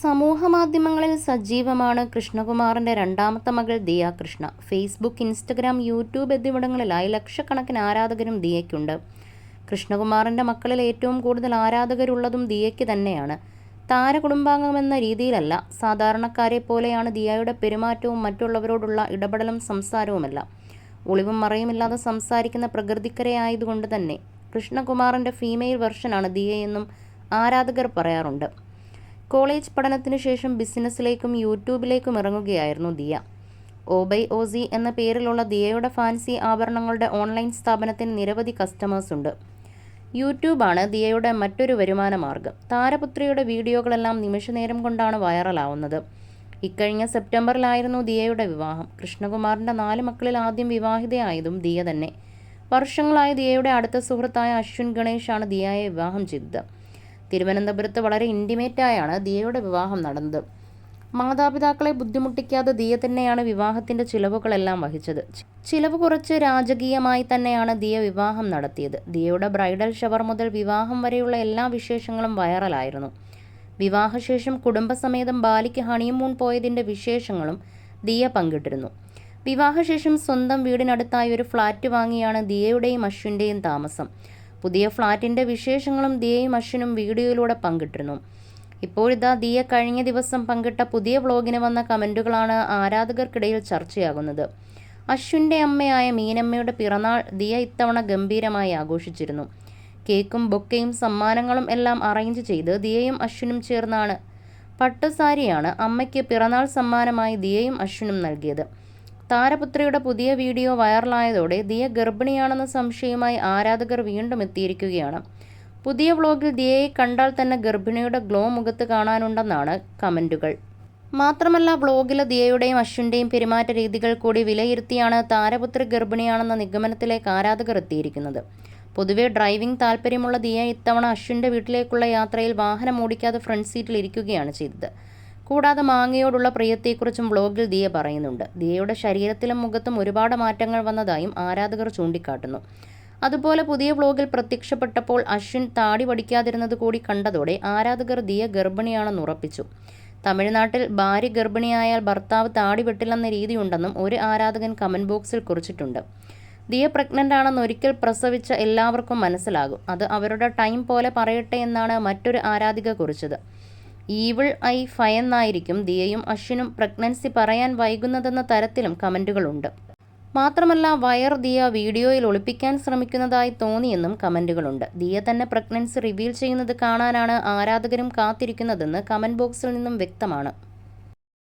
സമൂഹ മാധ്യമങ്ങളിൽ സജീവമാണ് കൃഷ്ണകുമാറിന്റെ രണ്ടാമത്തെ മകൾ Diya Krishna. Facebook Instagram YouTube എന്നിവിടങ്ങളിലായി ലക്ഷക്കണക്കിന് ആരാധകരും ദിയയ്ക്കുണ്ട്. കൃഷ്ണകുമാറിന്റെ മക്കളിൽ ഏറ്റവും കൂടുതൽ ആരാധകരുള്ളതും ദിയയ്ക്ക് തന്നെയാണ്. താരകുടുംബാംഗമെന്ന രീതിയിലല്ല സാധാരണക്കാരെ പോലെയാണ് ദിയയുടെ പെരുമാറ്റവും മറ്റുള്ളവരോടുള്ള ഇടപെടലും സംസാരവുമെല്ലാം. ഒളിവും മറയുമില്ലാതെ സംസാരിക്കുന്ന പ്രകൃതിക്കരയായതുകൊണ്ട് തന്നെ കൃഷ്ണകുമാറിന്റെ ഫീമെയിൽ വെർഷനാണ് ദിയയെന്നും ആരാധകർ പറയാറുണ്ട്. കോളേജ് പഠനത്തിനു ശേഷം ബിസിനസ്സിലേക്കും യൂട്യൂബിലേക്കും ഇറങ്ങുകയായിരുന്നു ദിയ. ഓബൈ ഓസി എന്ന പേരിലുള്ള ദിയയുടെ ഫാൻസി ആഭരണങ്ങളുടെ ഓൺലൈൻ സ്ഥാപനത്തിന് നിരവധി കസ്റ്റമേഴ്സ് ഉണ്ട്. യൂട്യൂബാണ് ദിയയുടെ മറ്റൊരു വരുമാന മാർഗം താരപുത്രിയുടെ വീഡിയോകളെല്ലാം നിമിഷനേരം കൊണ്ടാണ് വൈറലാവുന്നത്. ഇക്കഴിഞ്ഞ സെപ്റ്റംബറിലായിരുന്നു ദിയയുടെ വിവാഹം. കൃഷ്ണകുമാറിന്റെ നാല് മക്കളിൽ ആദ്യം വിവാഹിതയായതും ദിയ തന്നെ. വർഷങ്ങളായി ദിയയുടെ അടുത്ത സുഹൃത്തായ അശ്വിൻ ഗണേഷാണ് ദിയയെ വിവാഹം ചെയ്തത്. തിരുവനന്തപുരത്ത് വളരെ ഇന്റിമേറ്റായാണ് ദിയയുടെ വിവാഹം നടന്നത്. മാതാപിതാക്കളെ ബുദ്ധിമുട്ടിക്കാതെ ദിയ തന്നെയാണ് വിവാഹത്തിന്റെ ചിലവുകളെല്ലാം വഹിച്ചത്. ചിലവ് കുറച്ച് രാജകീയമായി തന്നെയാണ് ദിയ വിവാഹം നടത്തിയത്. ദിയയുടെ ബ്രൈഡൽ ഷവർ മുതൽ വിവാഹം വരെയുള്ള എല്ലാ വിശേഷങ്ങളും വൈറലായിരുന്നു. വിവാഹശേഷം കുടുംബസമേതം ബാലിക്ക് ഹണിമൂൺ പോയതിന്റെ വിശേഷങ്ങളും ദിയ പങ്കിട്ടിരുന്നു. വിവാഹശേഷം സ്വന്തം വീടിനടുത്തായി ഒരു ഫ്ലാറ്റ് വാങ്ങിയാണ് ദിയയുടെയും അശ്വിന്റെയും താമസം. പുതിയ ഫ്ളാറ്റിന്റെ വിശേഷങ്ങളും ദിയയും അശ്വിനും വീഡിയോയിലൂടെ പങ്കിട്ടിരുന്നു. ഇപ്പോഴിതാ ദിയ കഴിഞ്ഞ ദിവസം പങ്കിട്ട പുതിയ വ്ളോഗിന് വന്ന കമന്റുകളാണ് ആരാധകർക്കിടയിൽ ചർച്ചയാകുന്നത്. അശ്വിന്റെ അമ്മയായ മീനമ്മയുടെ പിറന്നാൾ ദിയ ഇത്തവണ ഗംഭീരമായി ആഘോഷിച്ചിരുന്നു. കേക്കും ബൊക്കയും സമ്മാനങ്ങളും എല്ലാം അറേഞ്ച് ചെയ്ത് ദിയയും അശ്വിനും ചേർന്നാണ് പട്ടുസാരിയാണ് അമ്മയ്ക്ക് പിറന്നാൾ സമ്മാനമായി ദിയയും അശ്വിനും നൽകിയത്. താരപുത്രിയുടെ പുതിയ വീഡിയോ വൈറലായതോടെ ദിയ ഗർഭിണിയാണെന്ന സംശയവുമായി ആരാധകർ വീണ്ടും എത്തിയിരിക്കുകയാണ്. പുതിയ വ്ളോഗിൽ ദിയയെ കണ്ടാൽ തന്നെ ഗർഭിണിയുടെ ഗ്ലോ മുഖത്ത് കാണാനുണ്ടെന്നാണ് കമന്റുകൾ മാത്രമല്ല വ്ളോഗിലെ ദിയയുടെയും അശ്വിന്റെയും പെരുമാറ്റ രീതികൾ കൂടി വിലയിരുത്തിയാണ് താരപുത്രി ഗർഭിണിയാണെന്ന നിഗമനത്തിലേക്ക് ആരാധകർ എത്തിയിരിക്കുന്നത്. പൊതുവെ ഡ്രൈവിംഗ് താല്പര്യമുള്ള ദിയ ഇത്തവണ അശ്വിന്റെ വീട്ടിലേക്കുള്ള യാത്രയിൽ വാഹനം ഓടിക്കാതെ ഫ്രണ്ട് സീറ്റിൽ ഇരിക്കുകയാണ് ചെയ്തത്. കൂടാതെ മാങ്ങയോടുള്ള പ്രിയത്തെക്കുറിച്ചും വ്ളോഗിൽ ദിയ പറയുന്നുണ്ട്. ദിയയുടെ ശരീരത്തിലും മുഖത്തും ഒരുപാട് മാറ്റങ്ങൾ വന്നതായും ആരാധകർ ചൂണ്ടിക്കാട്ടുന്നു. അതുപോലെ പുതിയ വ്ളോഗിൽ പ്രത്യക്ഷപ്പെട്ടപ്പോൾ അശ്വിൻ താടി പഠിക്കാതിരുന്നത് കൂടി കണ്ടതോടെ ആരാധകർ ദിയ ഗർഭിണിയാണെന്ന് ഉറപ്പിച്ചു. തമിഴ്നാട്ടിൽ ഭാര്യ ഗർഭിണിയായാൽ ഭർത്താവ് താടി വെട്ടില്ലെന്ന രീതിയുണ്ടെന്നും ഒരു ആരാധകൻ കമന്റ് ബോക്സിൽ കുറിച്ചിട്ടുണ്ട്. ദിയ പ്രഗ്നന്റ് ആണെന്ന് ഒരിക്കൽ പ്രസവിച്ച എല്ലാവർക്കും മനസ്സിലാകും. അത് അവരുടെ ടൈം പോലെ പറയട്ടെ എന്നാണ് മറ്റൊരു ആരാധിക കുറിച്ചത്. ഈവിൾ ഐ ഭയന്നായിരിക്കും ദിയയും അശ്വിനും പ്രഗ്നൻസി പറയാൻ വൈകുന്നതെന്ന തരത്തിലും കമന്റുകളുണ്ട്. മാത്രമല്ല വയർ ദിയ വീഡിയോയിൽ ഒളിപ്പിക്കാൻ ശ്രമിക്കുന്നതായി തോന്നിയെന്നും കമന്റുകളുണ്ട്. ദിയ തന്നെ പ്രഗ്നൻസി റിവീൽ ചെയ്യുന്നത് കാണാനാണ് ആരാധകരും കാത്തിരിക്കുന്നതെന്ന് കമന്റ് ബോക്സിൽ നിന്നും വ്യക്തമാണ്.